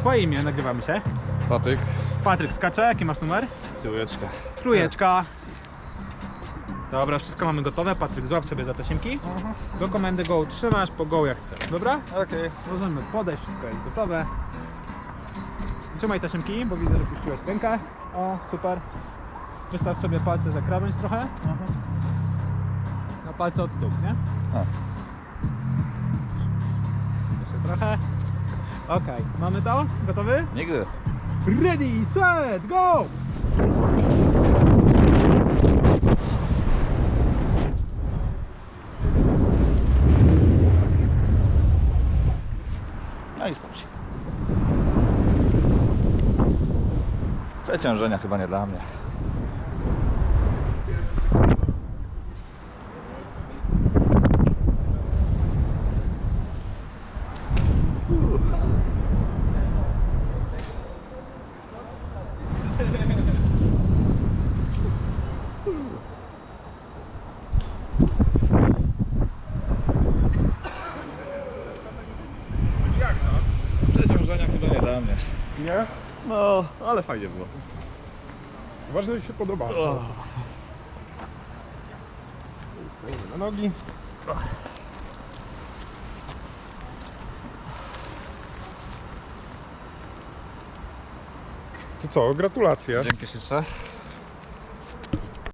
Twoje imię, nagrywamy się. Patyk. Patryk skacze, jaki masz numer? Tyłeczka. Trójeczka. Dobra, wszystko mamy gotowe. Patryk, złap sobie za tasiemki. Do komendy go trzymasz, po go jak chcesz. Dobra? Okej. Możemy podejść, wszystko jest gotowe. Trzymaj tasiemki, bo widzę, że puściłeś rękę. O, super. Wystaw sobie palce za krawędź trochę. Na palce od stóp, nie? A. Jeszcze trochę. Okej, mamy to? Gotowy? Nigdy. Ready, set, go! No i spać. Przeciążenia chyba nie dla mnie. Przeciążenia chyba nie dla mnie. Nie? No, ale fajnie było. Ważne, że się podobało. Stajemy na nogi. To co, gratulacje. Dzięki śliczne.